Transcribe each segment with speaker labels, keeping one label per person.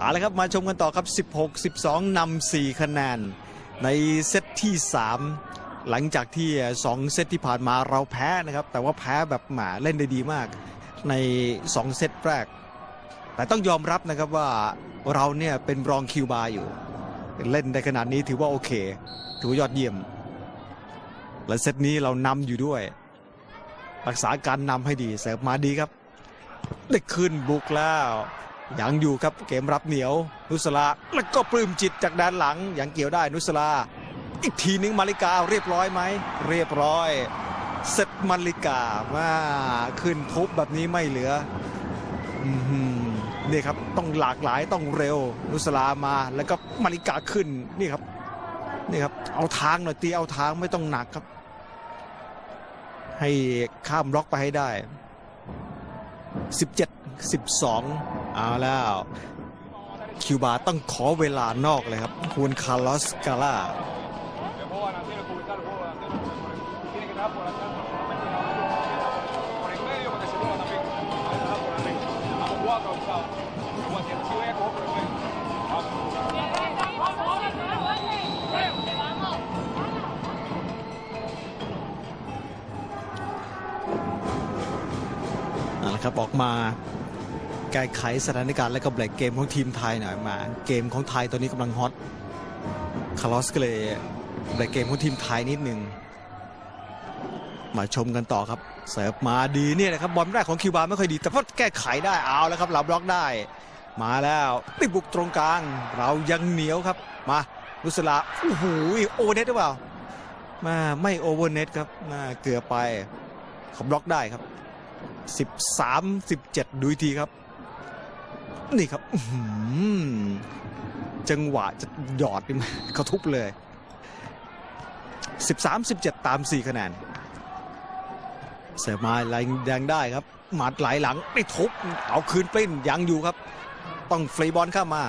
Speaker 1: เอาละครับมาชมกันต่อครับ 16 12นำ4คะแนน ในเซตที่ 3 หลังจากที่ 2 เซตที่ผ่านมาเราแพ้นะครับ แต่ว่าแพ้แบบหมาเล่นได้ดีมาก ใน 2 เซตแรก แต่ต้องยอมรับนะครับว่าเราเนี่ยเป็นรองคิวบาอยู่ เล่นได้ขนาดนี้ถือว่าโอเค ถือว่ายอดเยี่ยม และเซตนี้เรานำอยู่ด้วย รักษาการนำให้ดีเสิร์ฟมาดีครับ ได้ขึ้นบุกแล้ว ยังอยู่ครับเกมรับเหนียว นุสลาแล้วก็ปลื้มจิตจากด้านหลังยังเกี่ยวได้นุสลา อีกทีนึงมาริกาเรียบร้อยไหมเรียบร้อยเสร็จมาริกามาขึ้นทุบแบบนี้ไม่เหลือนี่ครับต้องหลากหลายต้องเร็ว นุสลามาแล้วก็มาริกาขึ้นนี่ครับนี่ครับเอาทางหน่อยตีเอาทางไม่ต้องหนักครับ ให้ข้ามบล็อกไปให้ได้ 17 12 เอาแล้วคิวบาต้องขอเวลานอกเลยครับ คุณคาร์ลอสกาล่านะครับออกมา แก้ไขสถานการณ์และก็เบรกเกมของทีมไทยหน่อยมา เกมของไทยตอนนี้กำลังฮอตคาร์ลอสก็เลยเบรกเกมของทีมไทยนิดหนึ่งมาชมกันต่อครับเสิร์ฟมาดีเนี่ยนะครับบอลแรกของคิวบาไม่ค่อยดี แต่พอแก้ไขได้เอาแล้วครับเราบล็อกได้ มาแล้วติบุกตรงกลาง เรายังเหนียวครับ มาลุสลาโอ้โหโอเวอร์เน็ตหรือเปล่ามาไม่โอเวอร์เน็ตครับมาเกือบไปเขาบล็อกได้ครับ 13 17 ดูทีครับ นี่ครับจังหวะจะหยอดนี่มันเขาทุบเลย 13 17 ตาม 4 คะแนนเสิร์ฟมาแรงแดงได้ครับ หมัดไหลหลังไปทุบเอาคืนปลิ้นยังอยู่ครับ ต้องฟรีบอลเข้ามา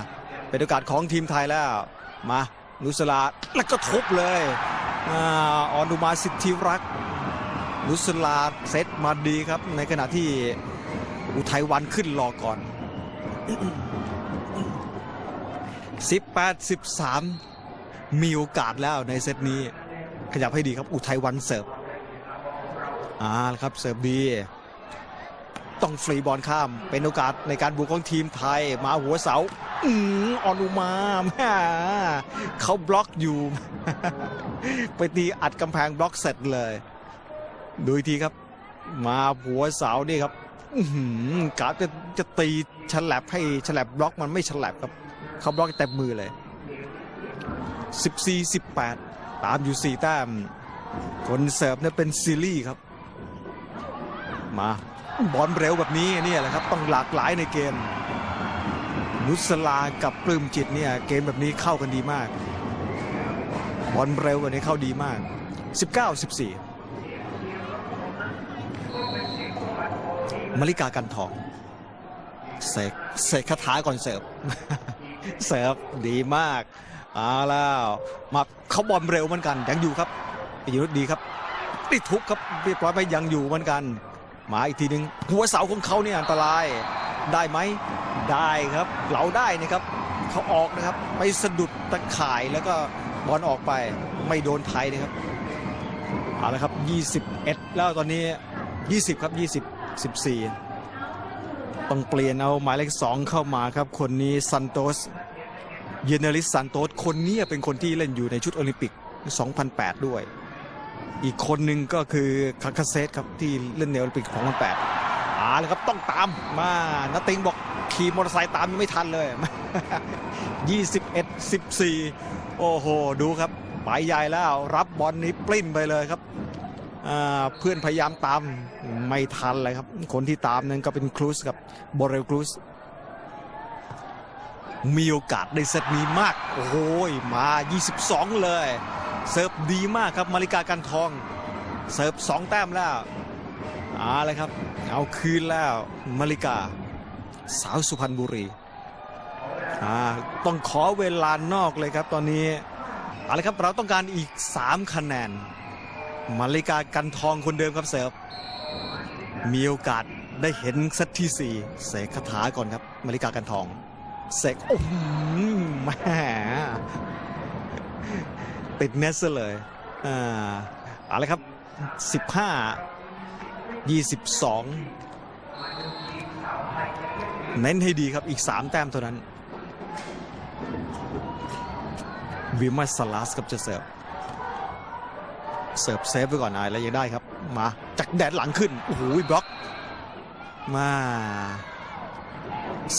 Speaker 1: เป็นโอกาสของทีมไทยแล้ว มา นุสลาแล้วก็ทุบเลยออนุมาสิทธิรักษ์นุสลาเซตมาดีครับ ในขณะที่อุทัยวันขึ้นรอก่อน 18 13 มีโอกาสแล้วในเซตนี้ ขยับให้ดีครับอุทัยวันเสิร์ฟอ่าครับเสิร์ฟดี ต้องฟรีบอลข้าม เป็นโอกาสในการบุกของทีมไทย มาหัวเสาอืมออนุมาแม่เขาบล็อกอยู่ ไปตีอัดกำแพงบล็อกเสร็จเลย ดูทีครับ มาหัวเสานี่ครับอือหือกะจะจะตีฉลับให้ฉลับบล็อกมันไม่ฉลับครับเขาบล็อกเต็มมือเลย 14 18 ตามอยู่ 4 แต้มคนเสิร์ฟเนี่ยเป็นซีรีส์ครับ มาบอลเร็วแบบนี้เนี่ยแหละครับ ต้องหลากหลายในเกมนุสลากับปลื้มจิตเนี่ยเกมแบบนี้เข้ากันดีมาก บอลเร็วกว่านี้เข้าดีมาก 19 14มาริกากันทอง เสกเสกคาถาก่อนเสิร์ฟเสิร์ฟดีมากเอาแล้วมาเขาบอลเร็วเหมือนกันยังอยู่ครับปิยรุธดีครับติดทุบครับเรียบร้อยไปยังอยู่เหมือนกัน มาอีกทีหนึ่งหัวเสาของเขาเนี่ยอันตรายได้ไหมได้ครับเราได้นะครับเขาออกนะครับไปสะดุดตะข่ายแล้วก็บอลออกไปไม่โดนไทยนะครับเอาละครับ 21 แล้วตอนนี้ 20 ครับ 20 14 ต้องเปลี่ยนเอาหมายเลข2เข้ามาครับ คนนี้ซันโตสเยเนลิสซันโตสคนนี้เป็นคนที่เล่นอยู่ในชุดโอลิมปิก 2008 ด้วย อีกคนหนึ่งก็คือคาคาเซตครับที่เล่นในโอลิมปิก 2008อาเลยครับต้องตามมานาติงบอกขี่มอเตอร์ไซค์ตามยังไม่ทันเลย 21 14 โอ้โห ดูครับไปใหญ่แล้ว รับบอลนี้ปลิ้นไปเลยครับ เพื่อนพยายามตามไม่ทันเลยครับ คนที่ตามนั้นก็เป็นครูสครับโบเรลครูสมีโอกาสในเซตนี้มาก โอ้โหมา 22 เลยเสิร์ฟดีมากครับมาริกากันทองเสิร์ฟ2 แต้มแล้วเอาเลยครับ เอาคืนแล้วมาริกา สาวสุพรรณบุรีต้องขอเวลานอกเลยครับตอนนี้เอาละครับเราต้องการอีก 3 คะแนน มาริกากันทองคนเดิมครับเสิร์ฟมีโอกาสได้เห็นเซตที่ 4 เสกคาถาก่อนครับ มาริกากันทอง เสกโอ้โหแหมติดเนสเลยอ่าอาละครับ 15 22 เน้นให้ดีครับอีก 3 แต้มเท่านั้นวิมัสสลัสกับจะเสิร์ฟ เสิร์ฟเซฟไว้ก่อนนายแล้วยังได้ครับ มาจากแดดหลังขึ้นโอ้โหบล็อก มา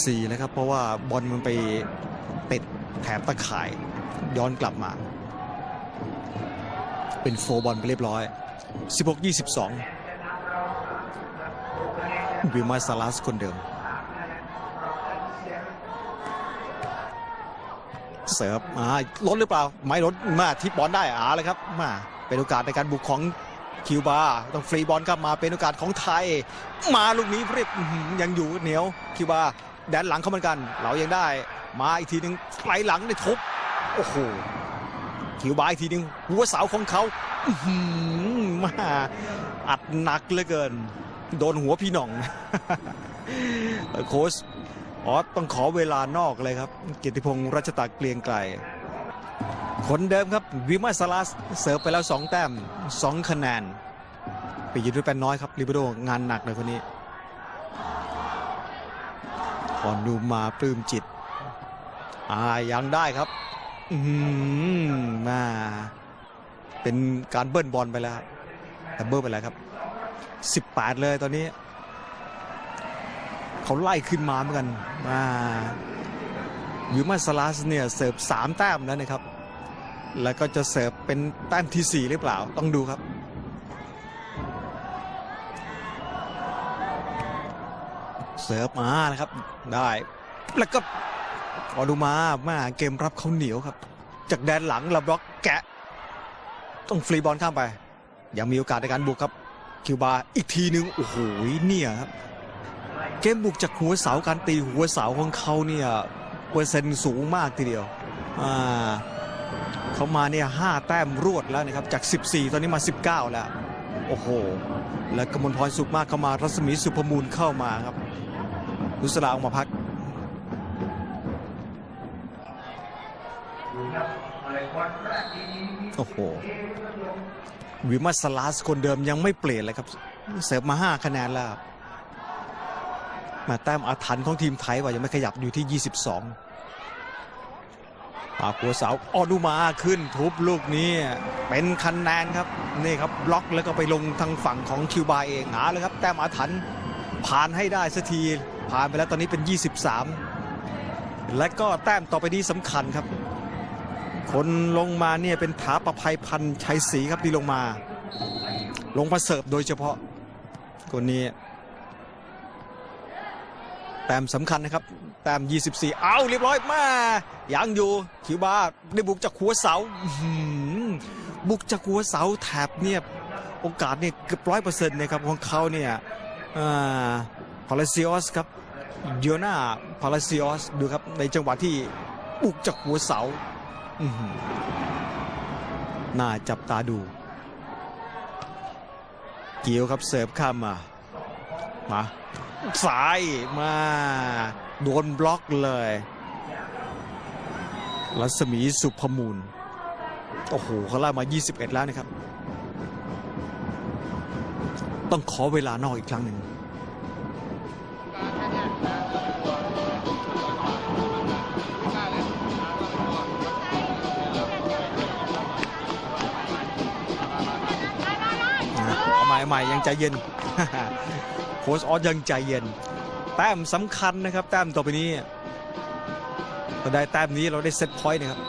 Speaker 1: สี่แล้วครับ เพราะว่าบอลมันไปติดแถบตะข่าย ย้อนกลับมา เป็นโฟบอลไปเรียบร้อย 16 22วิลมาซาลัสคนเดิม เสิร์ฟมาลดหรือเปล่า ไม่ลดมาทิปบอลได้อาเลยครับ มา เป็นโอกาสในการบุกของคิวบาต้องฟรีบอลกลับมาเป็นโอกาสของไทย มาลูกนี้เรียบยังอยู่เหนียวคิวบาแดนหลังเข้าเหมือนกัน เรายังได้ มาอีกทีหนึ่งไหลหลังได้ทุบโอ้โหคิวบาอีกทีหนึ่งหัวเสาของเขาอื้อหือมาอัดหนักเหลือเกิน โดนหัวพี่หน่องโค้ชออสต้องขอเวลานอกเลยครับเกียรติพงศ์รัชตาเกลียงไกล คนเดิมครับวิมาสลัสเสิร์ฟไปแล้ว 2 แต้ม 2 คะแนน ไปยืนด้วยแปนน้อยครับลิเบโดงานหนักเลยคนนี้ก่อนดูมาปลื้มจิต อ่ายังได้ครับ อืมมาเป็นการเบิ้ลบอลไปแล้วแต่เบิ้ลไปแล้วครับ 18 เลยตอนนี้ เขาไล่ขึ้นมาเหมือนกันมายูมาสลัสเนี่ยเสิร์ฟ3แต้มแล้วนะครับ แล้วก็จะเสิร์ฟเป็นแต้มที่ 4 หรือเปล่าต้องดูครับ เสิร์ฟมานะครับ ได้แล้วก็ขอดูมามาเกมรับเขาเหนียวครับ จากแดนหลังลาบล็อกแกะ ต้องฟรีบอลข้ามไป ยังมีโอกาสในการบุกครับ คิวบาอีกทีนึง โอ้โหเนี่ยครับ เกมบุกจากหัวเสาการตีหัวเสาของเขาเนี่ยเปอร์เซ็นต์สูงมากทีเดียวอ่า เขามาเนี่ยห้าแต้มรวดแล้วนะครับจาก 14 ตอนนี้มา 19 แล้ว โอ้โห แล้วกมลพรสุขมากเข้ามารัศมีสุภมูลเข้ามาครับนุสราออกมาพัก โอ้โห วิมัสสลาสคนเดิมยังไม่เปลี่ยนเลยครับ เสิร์ฟมา 5 คะแนนแล้ว มาแต้มอาถรรพ์ของทีมไทยว่ายังไม่ขยับอยู่ที่ 22 อาหัวเสาออดูมาขึ้นทุบลูกนี้ เป็นคะแนนครับนี่ครับบล็อกแล้วก็ไปลงทางฝั่งของคิวบาเองหาเลยครับ แต้มอาถรรพ์ผ่านให้ได้สักทีผ่านไปแล้วตอนนี้เป็น 23 และก็แต้มต่อไปนี้สำคัญครับ คนลงมาเนี่ยเป็นถาประภัยพันชัยศรีครับที่ลงมา ลงมาเสิร์ฟโดยเฉพาะคนนี้ แต้มสำคัญนะครับ แต้ม 24 เอาเรียบร้อยมายังอยู่คิวบาได้บุกจากหัวเสาบุกจากหัวเสาแถบเนี่ยโอกาสเนี่ยเกือบร้อยเปอร์เซ็นต์นะครับของเขาเนี่ยพาราซิออสครับเดียนาพาราซิออสดูครับในจังหวะที่บุกจากหัวเสาหน่าจับตาดู เกียวครับเสิร์ฟข้ามมา มา ซ้ายมาโดนบล็อกเลยรัศมีสุพมูล โอ้โหเขาไล่มา 21 แล้วนะครับ ต้องขอเวลานอกอีกครั้งหนึ่งเอาใหม่ใหม่ยังใจเย็น โค้ชออสยังใจเย็น แต้มสำคัญนะครับ แต้มต่อไปนี้เราได้แต้มนี้เราได้เซตพอยต์นะครับ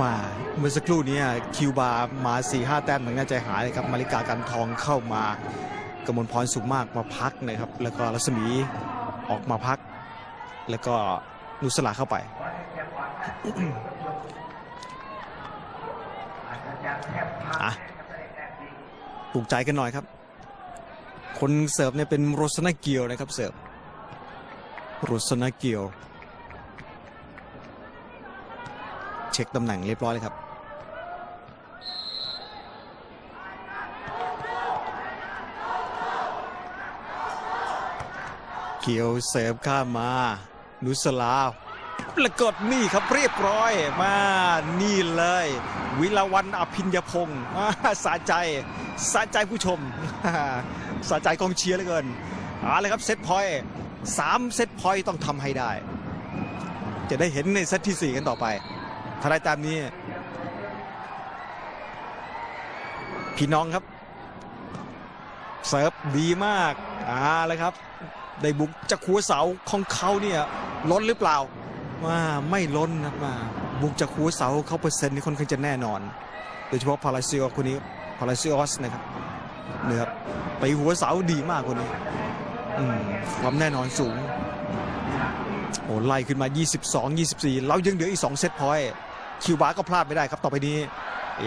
Speaker 1: ว่าเมื่อสักครู่นี้คิวบาร์มา4ีหแต้มหนึ่งน่าใจหายเลยครับมาริกากันทองเข้ามากมลพรสุขมากมาพักนะครับ แล้วก็รัศมีออกมาพัก แล้วก็นุสลาเข้าไป อะปลุกใจกันหน่อยครับ คนเสิร์ฟเนี่ยเป็นโรสนาเกียวนะครับเสิร์ฟโรสนาเกียว เช็คตำแหน่งเรียบร้อยเลยครับเกียวเสิร์ฟข้ามมานุสลา แล้วกดนี่ครับเรียบร้อยมานี่เลย วิลาวันอภิญญพงศ์อ่าสะใจสะใจผู้ชมสะใจกองเชียร์เหลือเกินเอาเลยครับเซตพอยต์สามเซตพอยต์ต้องทำให้ได้ จะได้เห็นในเซตที่ 4 กันต่อไปถ้าได้ตามนี้ พี่น้องครับ เซิร์ฟดีมากอ่าเลยครับ ได้บุกจากหัวเสาของเขาเนี่ยล้นหรือเปล่า ว่าไม่ล้นนะมาบุกจากหัวเสาเขาเปอร์เซ็นต์นี่ค่อนข้างจะแน่นอน โดยเฉพาะพาราซิโอคนนี้พาราซิออสนะครับเนี่ยครับไปหัวเสาดีมากคนนี้ความแน่นอนสูงโอ้ไล่ขึ้นมา 22 24 เรายังเหลืออีก 2 เซตพอยต์คิวบาก็พลาดไม่ได้ครับต่อไปนี้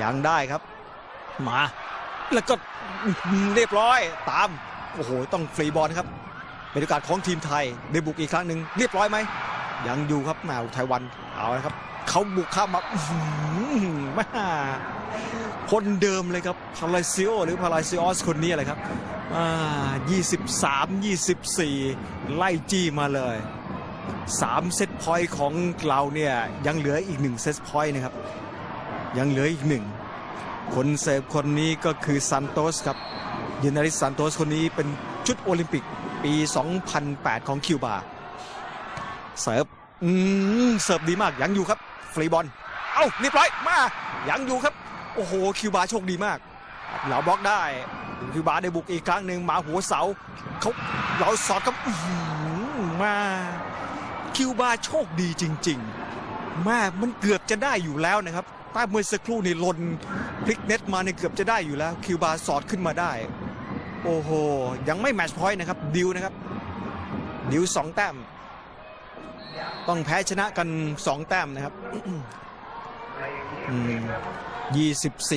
Speaker 1: ยังได้ครับ มา แล้วก็เรียบร้อยตาม โอ้โห ต้องฟรีบอลครับเป็นโอกาสของทีมไทยได้บุกอีกครั้งหนึ่งเรียบร้อยไหม ยังอยู่ครับแมวไทยวันเอาละครับเขาบุกเข้ามาหืมาคนเดิมเลยครับพาราซิโอหรือพาราซิออสคนนี้แหละครับอ่า23 24 ไล่จี้มาเลย 3 เซตพอยต์ของเราเนี่ยยังเหลืออีก 1 เซตพอยต์นะครับ ยังเหลืออีกหนึ่งคนเซฟคนนี้ก็คือซันโตสครับยูนาริสซันโตสคนนี้เป็นชุดโอลิมปิกปี 2008 ของคิวบา เสิร์ฟอืมเสิร์ฟดีมากยังอยู่ครับ ฟรีบอลเอ้าเรียบร้อยมายังอยู่ครับ โอ้โหคิวบาโชคดีมากเหลาบล็อกได้คิวบาได้บุกอีกครั้งหนึ่งมาหัวเสาเขาเราสอดครับฮือมาคิวบาโชคดีจริงๆแม่มันเกือบจะได้อยู่แล้วนะครับใต้เมื่อสักครู่นี่หลนพลิกเน็ตมาเนี่ยเกือบจะได้อยู่แล้ว คิวบาสอดขึ้นมาได้ โอ้โห ยังไม่แมตช์พอยต์นะครับ ดิวนะครับ ดิวสองแต้ม ต้องแพ้ชนะกัน 2 แต้มนะครับ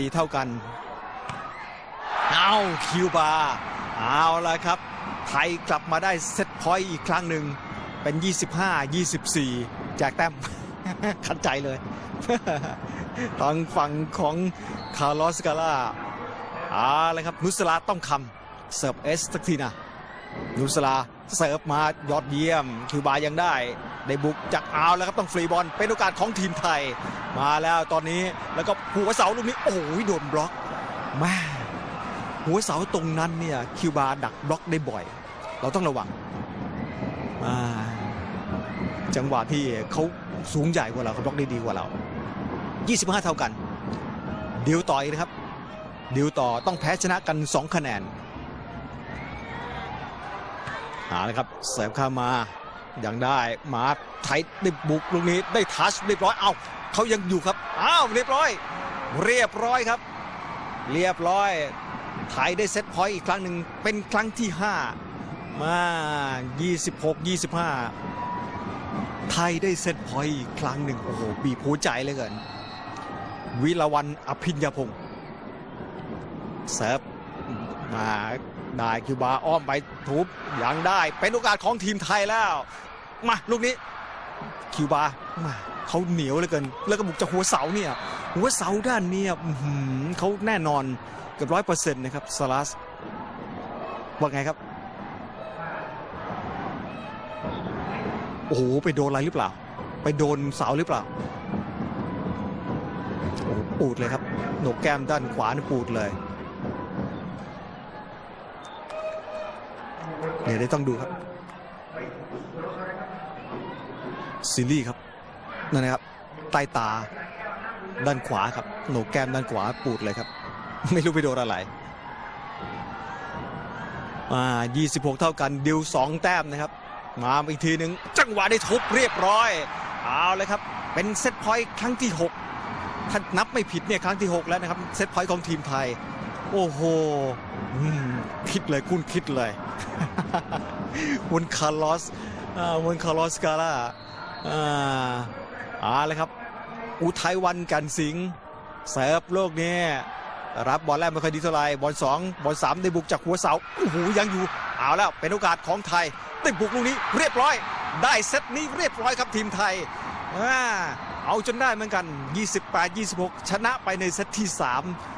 Speaker 1: 24 เท่ากัน เอาคิวบา เอาละครับ ไทยกลับมาได้เซตพอยต์อีกครั้งหนึ่ง เป็น 25 24 จากแต้มขัดใจเลยทางฝั่งของคาร์ลอสกาล่าเอาละครับ นุสลาต้องคำเสิร์ฟเอสสักทีนะนุสลาเสิร์ฟมายอดเยี่ยมคิวบายังได้ ได้บุกจากเอาแล้วครับต้องฟรีบอลเป็นโอกาสของทีมไทย มาแล้วตอนนี้แล้วก็หัวเสาลูกนี้โอ้ยโดนบล็อกแม่หัวเสาตรงนั้นเนี่ยคิวบาดักบล็อกได้บ่อย เราต้องระวังอ่าจังหวะที่เขาสูงใหญ่กว่าเราเขาบล็อกได้ดีกว่าเรา 25 เท่ากันดิวต่ออีกนะครับดิวต่อต้องแพ้ชนะกัน 2 คะแนนเอาละครับเสิร์ฟเข้ามา ยังได้มาไทยได้บุกลูกนี้ได้ทัชเรียบร้อยเอ้าเขายังอยู่ครับอ้าวเรียบร้อย เรียบร้อยครับ เรียบร้อยไทยได้เซตพอยต์อีกครั้งหนึ่งเป็นครั้งที่ 5 มา 26 25 ไทยได้เซตพอยต์อีกครั้งหนึ่งโอ้โหบีบหัวใจเลยเกินวิลาวันอภิญญาพงศ์เซิร์ฟมาได้คิวบาอ้อมไปทุบยังได้เป็นโอกาสของทีมไทยแล้ว มาลูกนี้ คิวบามาเขาเหนียวเหลือเกิน แล้วก็บุกจากหัวเสาเนี่ย หัวเสาด้านนี้เขาแน่นอนเกือบร้อยเปอร์เซ็นต์นะครับสลัสว่าไงครับ โอ้โห ไปโดนอะไรหรือเปล่า ไปโดนเสาหรือเปล่าโอ้ปูดเลยครับ หนกแก้มด้านขวานี่ปูดเลยเดี๋ยวได้ต้องดูครับ ซีรีส์ครับนั่นนะครับใต้ตาด้านขวาครับโหนกแก้มด้านขวาปูดเลยครับ ไม่รู้ไปโดนอะไรอ่า26 เท่ากันดิว2 แต้มนะครับ มาอีกทีหนึ่งจังหวะได้ทุบเรียบร้อยเอาเลยครับ เป็นเซตพอยต์ครั้งที่6ถ้านับไม่ผิดเนี่ยครั้งที่ 6 แล้วนะครับเซตพอยต์ของทีมไทย โอ้โหคิดเลยคุณคิดเลย วุนคาร์ลอสอ่าวุนคาร์ลอสกาล่า อ่าเอาเลยครับ อุทัยวันกันสิงเสิร์ฟโลกนี้รับบอลแรกไม่ค่อยดีเท่าไหร่บอลสองบอลสามได้บุกจากหัวเสาโอ้โหยังอยู่เอาแล้วเป็นโอกาสของไทยได้บุกลูกนี้เรียบร้อย ได้เซตนี้เรียบร้อยครับทีมไทยอ่าเอาจนได้เหมือนกัน 28-26 ชนะไปในเซตที่ 3